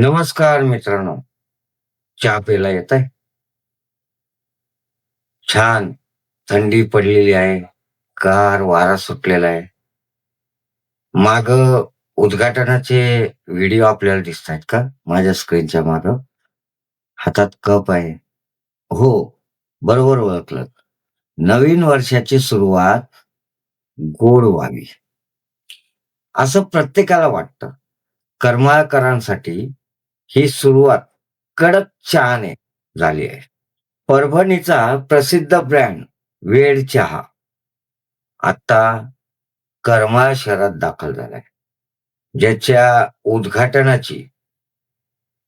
नमस्कार मित्रांनो. चहा प्यायला येत आहे छान. थंडी पडलेली आहे. कार वारा सुटलेला आहे. माग उद्घाटनाचे व्हिडिओ आपल्याला दिसत आहेत का? माझ्या स्क्रीनच्या माग. हातात कप आहे. हो बरोबर ओळखलं. नवीन वर्षाची सुरुवात गोड व्हावी. असं प्रत्येकाला वाटतं. कर्माळकरांसाठी ही सुरुवात कडक चहाने झाली आहे. परभणीचा प्रसिद्ध ब्रँड वेड चहा. आता करमाळ शहरात दाखल झालाय. ज्याच्या उद्घाटनाची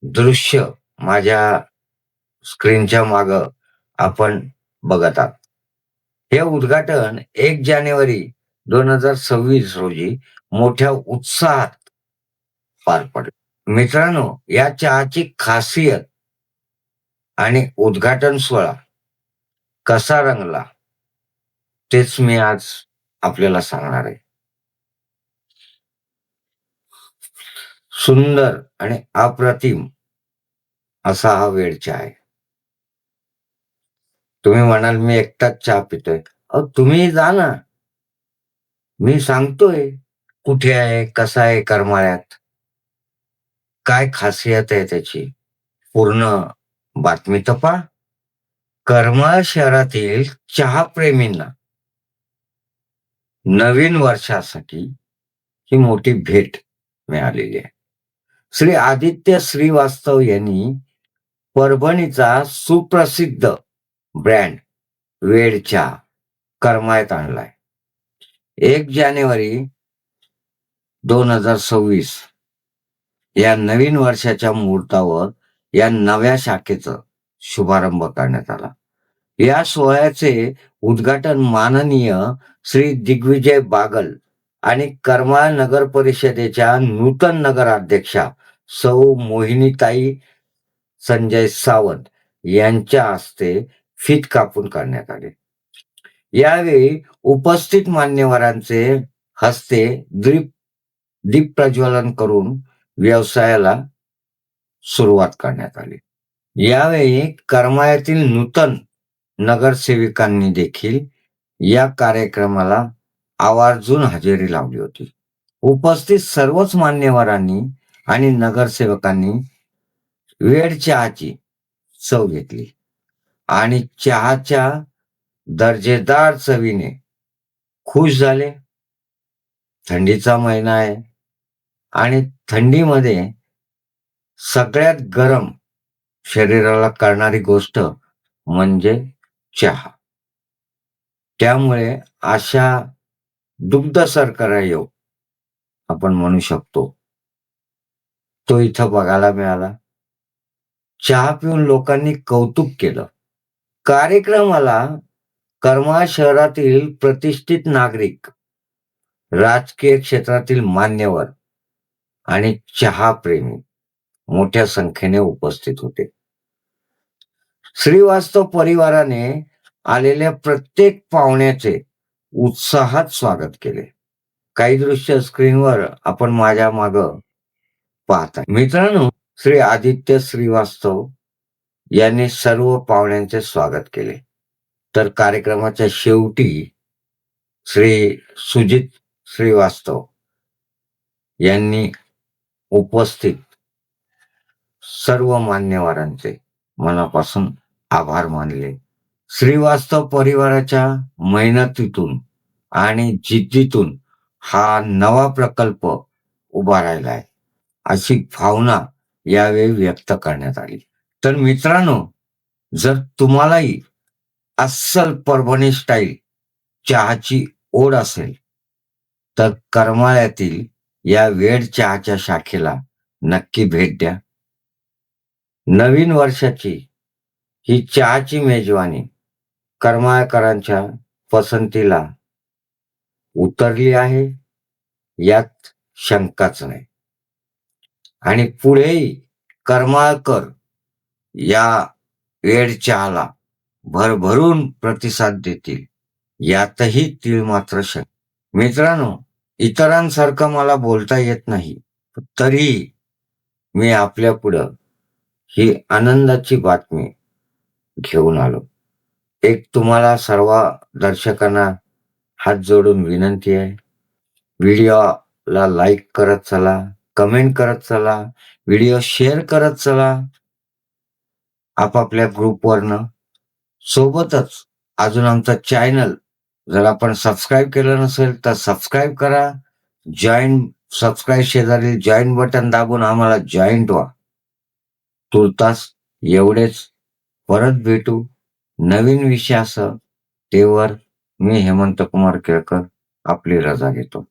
दृश्य माझ्या स्क्रीनच्या माग आपण बघत आहात. हे उद्घाटन एक जानेवारी दोन हजार सव्वीस रोजी मोठ्या उत्साहात पार पडलं. मित्रांनो या चहाची खासियत आणि उद्घाटन सोहळा कसा रंगला तेच मी आज आपल्याला सांगणार आहे. सुंदर आणि अप्रतिम असा हा वेळ चहा आहे. तुम्ही म्हणाल मी एकटाच चहा पितोय. अहो तुम्ही जा ना. मी सांगतोय कुठे आहे कसा आहे करमाळ्यात. काय खासियत आहे त्याची? पूर्ण बातमी तपा करमाळ शहरातील चहा प्रेमींना नवीन वर्षासाठी ही मोठी भेट मिळालेली आहे. श्री आदित्य श्रीवास्तव यांनी परभणीचा सुप्रसिद्ध ब्रँड वेडच्या करमायत आणलाय. एक जानेवारी दोन हजार सव्वीस या नवीन वर्षाच्या मुहूर्तावर या नव्या शाखेचा शुभारंभ करण्यात आला. या सोहळ्याचे उद्घाटन माननीय श्री दिग्विजय बागल आणि करमाळ नगर परिषदेच्या नूतन नगराध्यक्षा सौ मोहिनीताई संजय सावंत यांच्या हस्ते फित कापून करण्यात आले. यावेळी उपस्थित मान्यवरांचे हस्ते दीप दीप प्रज्वलन करून व्यवसायाला सुरुवात करण्यात आली. यावेळी करमाळ्यातील नूतन नगरसेविकांनी देखील या कार्यक्रमाला आवर्जून हजेरी लावली होती. उपस्थित सर्वच मान्यवरांनी आणि नगरसेवकांनी वेळ चहाची चव घेतली आणि चहाच्या दर्जेदार चवीने खुश झाले. थंडीचा महिना आहे. आणि थंडीमध्ये सगळ्यात गरम शरीराला करणारी गोष्ट म्हणजे चहा. त्यामुळे अशा दुग्ध सरकारा योग आपण म्हणू शकतो. तो इथं बघायला मिळाला. चहा पिऊन लोकांनी कौतुक केलं. कार्यक्रमाला कर्मा शहरातील प्रतिष्ठित नागरिक राजकीय क्षेत्रातील मान्यवर आणि चहाप्रेमी मोठ्या संख्येने उपस्थित होते. श्रीवास्तव परिवाराने आलेल्या प्रत्येक पाहुण्याचे उत्साहात स्वागत केले. काही दृश्य स्क्रीनवर आपण माझ्या माग पाहता मित्रांनो श्री आदित्य श्रीवास्तव यांनी सर्व पाहुण्यांचे स्वागत केले. तर कार्यक्रमाच्या शेवटी श्री सुजित श्रीवास्तव यांनी उपस्थित सर्व मान्यवरांचे मनापासून आभार मानले. श्रीवास्तव परिवाराच्या मेहनतीतून आणि जिद्दीतून हा नवा प्रकल्प उभा राहिला आहे. अशी भावना यावेळी व्यक्त करण्यात आली. तर मित्रांनो जर तुम्हालाही अस्सल परभणी स्टाईल चहाची ओढ असेल तर करमाळ्यातील या वेड चहाच्या शाखेला नक्की भेट द्या. नवीन वर्षाची ही चहाची मेजवानी करमाळकरांच्या पसंतीला उतरली आहे यात शंकाच नाही. आणि पुढेही करमाळकर या वेड चहाला भरभरून प्रतिसाद देतील यातही तीळ मात्र शक. मित्रांनो इतरांसारखं मला बोलता येत नाही तरी मी आपल्या पुढं ही आनंदाची बातमी घेऊन आलो. एक तुम्हाला सर्व दर्शकांना हात जोडून विनंती आहे. व्हिडिओला लाईक करत चला कमेंट करत चला व्हिडिओ शेअर करत चला. आपापल्या ग्रुपवरनं सोबतच अजून आमचा चॅनल जर आपण सबस्क्राईब केलं नसेल तर सबस्क्राईब करा. जॉईन सबस्क्राईब शेजारी जॉईन बटन दाबून आम्हाला जॉईंट व्हा तुर्तास एवढेच. परत भेटू नवीन विषयासह. तेवर मी हेमंत कुमार केळकर आपली रजा घेतो.